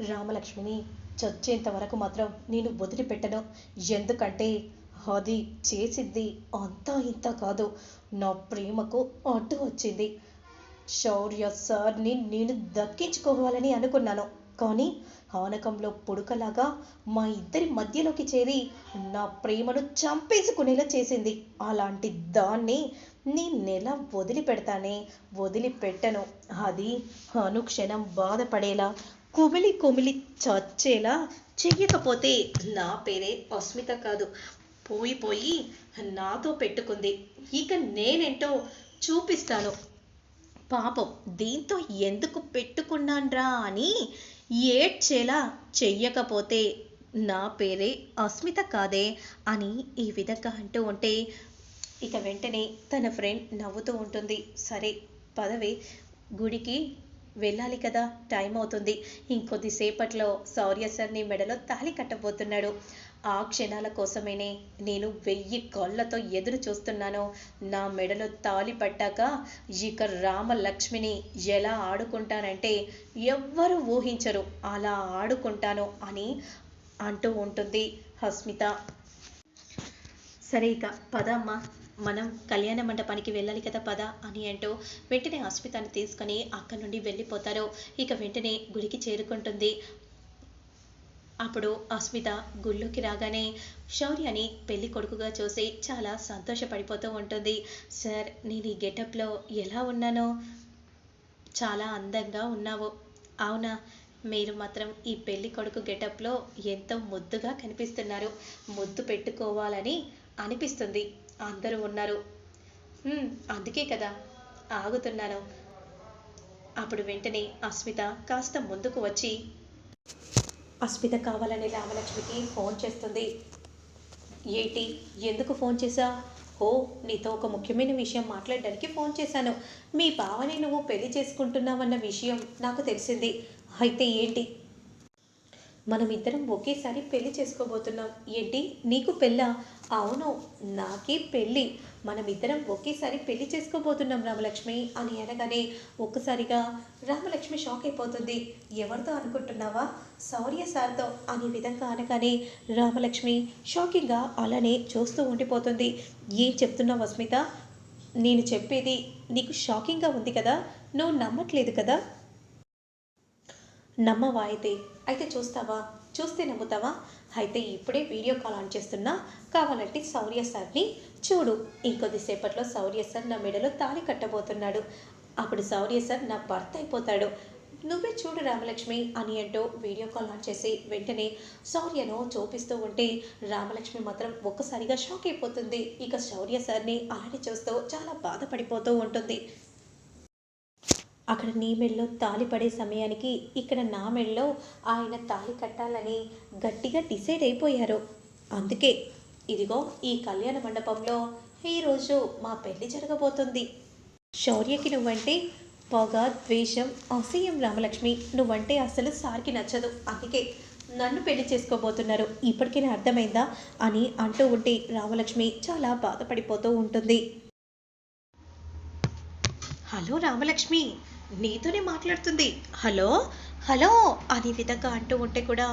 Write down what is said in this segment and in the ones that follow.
రామలక్ష్మిని చచ్చేంత వరకు మాత్రం నేను వదిలిపెట్టను. ఎందుకంటే అది చేసింది అంతా ఇంత కాదు. నా ప్రేమకు అడ్డు వచ్చింది. శౌర్య సార్ని నేను దక్కించుకోవాలని అనుకున్నాను. కానీ ఆనకంలో పుడకలాగా మా ఇద్దరి మధ్యలోకి చేరి నా ప్రేమను చంపేసుకునేలా చేసింది. అలాంటి దాన్ని నేనెలా వదిలిపెడతానే. వదిలిపెట్టను. అది అనుక్షణం బాధపడేలా కుమిలి కుమిలి చచ్చేలా చెయ్యకపోతే నా పేరే అస్మిత కాదు. పోయి పోయి నాతో పెట్టుకుంది. ఇక నేనేంటో చూపిస్తాను. పాపం దీంతో ఎందుకు పెట్టుకున్నాన్రా అని ఏడ్చేలా చెయ్యకపోతే నా పేరే అస్మిత కాదే అని ఈ విధంగా అంటూ ఉంటే ఇక వెంటనే తన ఫ్రెండ్ నవ్వుతూ ఉంటుంది. సరే పదవి. గుడికి వెళ్ళాలి కదా టైం అవుతుంది. ఇంకొద్దిసేపట్లో సౌర్య సార్ని మెడలో తాళి కట్టబోతున్నాడు. ఆ క్షణాల కోసమేనే నేను వెయ్యి కళ్ళతో ఎదురు చూస్తున్నాను. నా మెడలో తాళి పట్టాక ఇక రామలక్ష్మిని ఎలా ఆడుకుంటానంటే ఎవ్వరూ ఊహించరు. అలా ఆడుకుంటాను అని అంటూ ఉంటుంది హస్మిత. సరే ఇక పదమ్మా. మనం కళ్యాణ మండపానికి వెళ్ళాలి కదా పద అని అంటూ వెంటనే అస్మితాన్ని తీసుకొని అక్కడి నుండి వెళ్ళిపోతారు. ఇక వెంటనే గుడికి చేరుకుంటుంది. అప్పుడు అస్మిత గుళ్ళోకి రాగానే శౌర్యని పెళ్ళి కొడుకుగా చూసి చాలా సంతోషపడిపోతూ ఉంటుంది. సార్ నేను ఈ గెటప్లో ఎలా ఉన్నానో? చాలా అందంగా ఉన్నావు. అవునా? మీరు మాత్రం ఈ పెళ్ళి కొడుకు గెటప్లో ఎంతో ముద్దుగా కనిపిస్తున్నారు. ముద్దు పెట్టుకోవాలని అనిపిస్తుంది. అందరూ ఉన్నారు. అందుకే కదా ఆగుతున్నాను. అప్పుడు వెంటనే అస్మిత కాస్త ముందుకు వచ్చి అస్మిత కావాలని రామలక్ష్మికి ఫోన్ చేస్తుంది. ఏంటి ఎందుకు ఫోన్ చేశా? ఓ నీతో ఒక ముఖ్యమైన విషయం మాట్లాడడానికి ఫోన్ చేశాను. మీ బావని నువ్వు పెళ్ళి చేసుకుంటున్నావన్న విషయం నాకు తెలిసింది. అయితే ఏంటి? మనం ఇద్దరం ఒకేసారి పెళ్ళి చేసుకోబోతున్నాం. ఏంటి? నీకు పెళ్ళా? అవును నాకే పెళ్ళి. మనం ఇద్దరం ఒకేసారి పెళ్ళి చేసుకోబోతున్నాం రామలక్ష్మి అని అనగానే ఒక్కసారిగా రామలక్ష్మి షాక్ అయిపోతుంది. ఎవరితో అనుకుంటున్నావా? శౌర్య సార్తో అనే విధంగా అనగానే రామలక్ష్మి షాకింగ్గా అలానే చూస్తూ ఉండిపోతుంది. ఏం చెప్తున్నావు అస్మిత? నేను చెప్పేది నీకు షాకింగ్గా ఉంది కదా? నువ్వు నమ్మట్లేదు కదా? నమ్మవా అయితే? అయితే చూస్తావా? చూస్తే నమ్ముతావా? అయితే ఇప్పుడే వీడియో కాల్ ఆన్ చేస్తున్నా. కావాలంటే శౌర్య సార్ని చూడు. ఇంకొద్దిసేపట్లో శౌర్య సార్ నా మెడలో తాళి కట్టబోతున్నాడు. అప్పుడు శౌర్య సార్ నా భర్త అయిపోతాడు. నువ్వే చూడు రామలక్ష్మి అని అంటూ వీడియో కాల్ ఆన్ చేసి వెంటనే శౌర్యను చూపిస్తూ ఉంటే రామలక్ష్మి మాత్రం ఒక్కసారిగా షాక్ అయిపోతుంది. ఇక శౌర్య సార్ని అలానే చూస్తూ చాలా బాధపడిపోతూ ఉంటుంది. అక్కడ నీ మెళ్ళలో తాళి పడే సమయానికి ఇక్కడ నా మెళ్ళలో ఆయన తాళి కట్టాలని గట్టిగా డిసైడ్ అయిపోయారు. అందుకే ఇదిగో ఈ కళ్యాణ మండపంలో ఈరోజు మా పెళ్ళి జరగబోతుంది. శౌర్యకి నువ్వంటే పొగ ద్వేషం అసహ్యం రామలక్ష్మి. నువ్వంటే అసలు సార్కి నచ్చదు. అందుకే నన్ను పెళ్ళి చేసుకోబోతున్నారు. ఇప్పటికైనా అర్థమైందా? అని అంటూ ఉంటే రామలక్ష్మి చాలా బాధపడిపోతూ ఉంటుంది. హలో రామలక్ష్మి. నీతోనే మాట్లాడుతుంది. హలో? హలో? అనే విధంగా అంటూ ఉంటే కూడా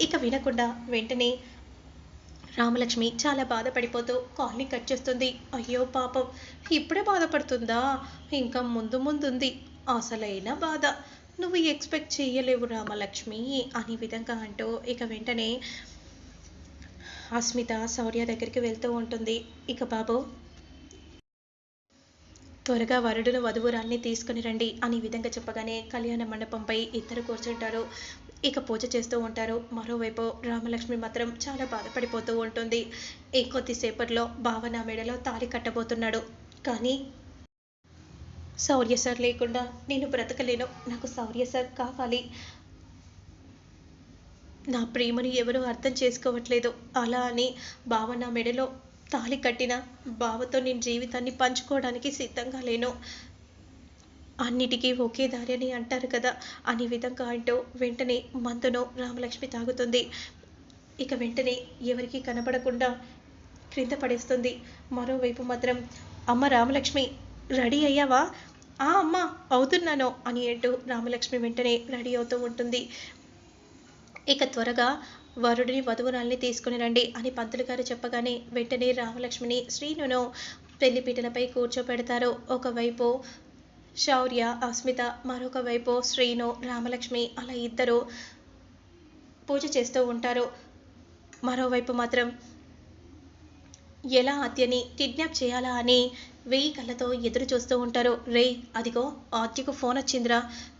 ఇక వినకుండా వెంటనే రామలక్ష్మి చాలా బాధపడిపోతూ కాల్ని కట్ చేస్తుంది. అయ్యో పాపం ఇప్పుడే బాధపడుతుందా? ఇంకా ముందు ముందుంది. అసలైన బాధ. నువ్వు ఎక్స్పెక్ట్ చేయలేవు రామలక్ష్మి అనే విధంగా అంటూ ఇక వెంటనే అస్మిత శౌర్య దగ్గరికి వెళ్తూ ఉంటుంది. ఇక బాబు త్వరగా వరుడును వధువురాల్ని తీసుకుని రండి అని విధంగా చెప్పగానే కళ్యాణ మండపంపై ఇద్దరు కూర్చుంటారు. ఇక పూజ చేస్తూ ఉంటారు. మరోవైపు రామలక్ష్మి మాత్రం చాలా బాధపడిపోతూ ఉంటుంది. ఇంకొద్దిసేపట్లో భావన మెడలో తాళి కట్టబోతున్నాడు. కానీ శౌర్య సార్ లేకుండా నేను బ్రతకలేను. నాకు శౌర్య సార్ కావాలి. నా ప్రేమను ఎవరూ అర్థం చేసుకోవట్లేదు. అలా అని భావన మెడలో తాళి కట్టిన బావతో నేను జీవితాన్ని పంచుకోవడానికి సిద్ధంగా లేను. అన్నిటికీ ఒకే దారి అని అంటారు కదా అనే విధంగా అంటూ వెంటనే మందును రామలక్ష్మి తాగుతుంది. ఇక వెంటనే ఎవరికీ కనపడకుండా క్రింద పడేస్తుంది. మరోవైపు మాత్రం అమ్మ రామలక్ష్మి రెడీ అయ్యావా? ఆ అమ్మ అవుతున్నాను అని అంటూ రామలక్ష్మి వెంటనే రెడీ అవుతూ ఉంటుంది. ఇక త్వరగా వరుడిని వధువురాల్ని తీసుకుని రండి అని పంతులు గారు చెప్పగానే వెంటనే రామలక్ష్మిని శ్రీనును పెళ్ళిపీటలపై కూర్చోపెడతారు. ఒకవైపు శౌర్య అస్మిత మరొక వైపు శ్రీను రామలక్ష్మి అలా ఇద్దరు పూజ చేస్తూ ఉంటారు. మరోవైపు మాత్రం ఎలా ఆద్యని కిడ్నాప్ చేయాలా అని వెయ్యి కళ్ళతో ఎదురు చూస్తూ ఉంటారు. రే అదిగో ఆద్యకు ఫోన్ వచ్చిందిరా.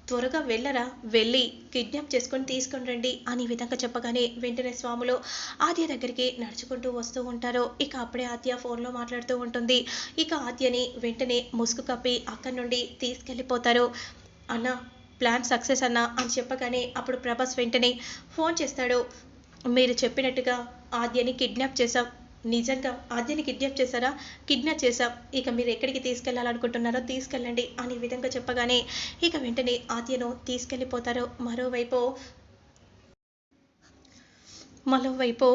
త్వరగా వెళ్ళరా వెళ్ళి కిడ్నాప్ చేసుకొని తీసుకొని రండి అని విధంగా చెప్పగానే వెంటనే స్వాములు ఆద్య దగ్గరికి నడుచుకుంటూ వస్తూ ఉంటారు. ఇక అప్పుడే ఆద్య ఫోన్లో మాట్లాడుతూ ఉంటుంది. ఇక ఆద్యని వెంటనే ముసుగు కప్పి అక్కడి నుండి తీసుకెళ్ళిపోతారు. అన్న ప్లాన్ సక్సెస్ అన్న అని చెప్పగానే అప్పుడు ప్రభాస్ వెంటనే ఫోన్ చేస్తాడు. మీరు చెప్పినట్టుగా ఆద్యని కిడ్నాప్ చేశాం. నిజంగా ఆద్యని కిడ్నాప్ చేశారా? కిడ్నాప్ చేశాం. ఇక మీరు ఎక్కడికి తీసుకెళ్ళాలనుకుంటున్నారో తీసుకెళ్ళండి అనే విధంగా చెప్పగానే ఇక వెంటనే ఆద్యను తీసుకెళ్ళిపోతారు. మరోవైపు మరోవైపు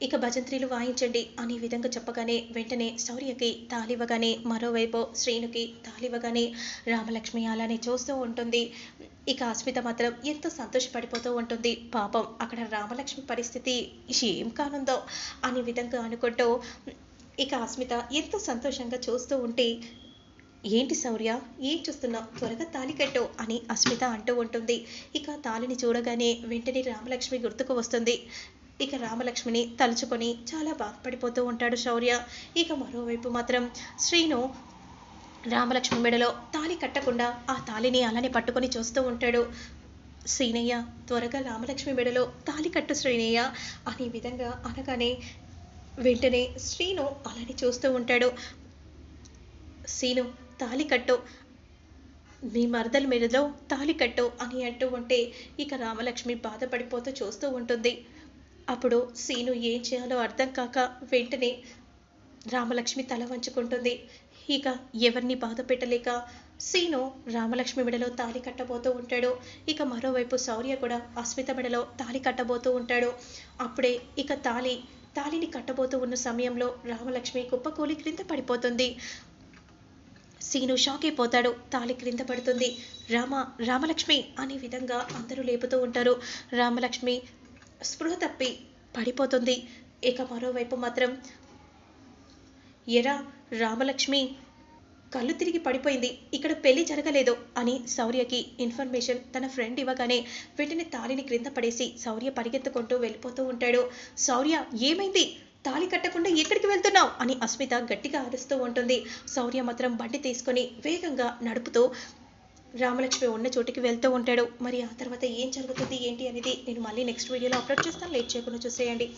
ఇక భజంత్రీలు వాయించండి అనే విధంగా చెప్పగానే వెంటనే శౌర్యకి తాలివ్వగానే మరోవైపు శ్రీనుకి తాలివ్వగానే రామలక్ష్మి అలానే చూస్తూ ఉంటుంది. ఇక అస్మిత మాత్రం ఎంతో సంతోషపడిపోతూ ఉంటుంది. పాపం అక్కడ రామలక్ష్మి పరిస్థితి ఏం కానుందో అనే విధంగా అనుకుంటూ ఇక అస్మిత ఎంతో సంతోషంగా చూస్తూ ఉంటే ఏంటి శౌర్య? ఏం చూస్తున్నావు? త్వరగా తాలి కట్టు అని అస్మిత అంటూ ఉంటుంది. ఇక తాళిని చూడగానే వెంటనే రామలక్ష్మి గుర్తుకు వస్తుంది. ఇక రామలక్ష్మిని తలుచుకొని చాలా బాధపడిపోతూ ఉంటాడు శౌర్య. ఇక మరోవైపు మాత్రం శ్రీను రామలక్ష్మి మెడలో తాళి కట్టకుండా ఆ తాళిని అలానే పట్టుకొని చూస్తూ ఉంటాడు. శ్రీనయ్య త్వరగా రామలక్ష్మి మెడలో తాళి కట్టు శ్రీనయ్య అనే విధంగా అనగానే వెంటనే శ్రీను అలానే చూస్తూ ఉంటాడు. శ్రీను తాళి కట్టు మీ మరదల మెడలో తాళి కట్టు అని అంటూ ఉంటే ఇక రామలక్ష్మి బాధపడిపోతూ చూస్తూ ఉంటుంది. అప్పుడు సీను ఏం చేయాలో అర్థం కాక వెంటనే రామలక్ష్మి తల వంచుకుంటుంది. ఇక ఎవరిని బాధ పెట్టలేక సీను రామలక్ష్మి మెడలో తాళి కట్టబోతూ ఉంటాడు. ఇక మరోవైపు శౌర్య కూడా అస్మిత మెడలో తాళి కట్టబోతూ ఉంటాడు. అప్పుడే ఇక తాళి తాళిని కట్టబోతూ ఉన్న సమయంలో రామలక్ష్మి కుప్పకూలి క్రింద పడిపోతుంది. సీను షాక్ అయిపోతాడు. తాళి క్రింద పడుతుంది. రామ రామలక్ష్మి అనే విధంగా అందరూ లేపుతూ ఉంటారు. రామలక్ష్మి స్పృహ తప్పి పడిపోతుంది. ఇక మరోవైపు మాత్రం ఎరా రామలక్ష్మి కళ్ళు తిరిగి పడిపోయింది. ఇక్కడ పెళ్ళి జరగలేదు అని శౌర్యకి ఇన్ఫర్మేషన్ తన ఫ్రెండ్ ఇవ్వగానే వెంటనే తాళిని క్రింద పడేసి శౌర్య పరిగెత్తుకుంటూ వెళ్ళిపోతూ ఉంటాడు. శౌర్య ఏమైంది? తాళి కట్టకుండా ఎక్కడికి వెళ్తున్నావు? అని అస్మిత గట్టిగా అరుస్తూ ఉంటుంది. శౌర్య మాత్రం బండి తీసుకొని వేగంగా నడుపుతూ రామలక్ష్మి ఉన్న చోటికి వెళ్తూ ఉంటాడు. మరి ఆ తర్వాత ఏం జరుగుతుంది ఏంటి అనేది నేను మళ్ళీ నెక్స్ట్ వీడియోలో అప్లోడ్ చేస్తాను. లేట్ చేయకుండా చూసేయండి.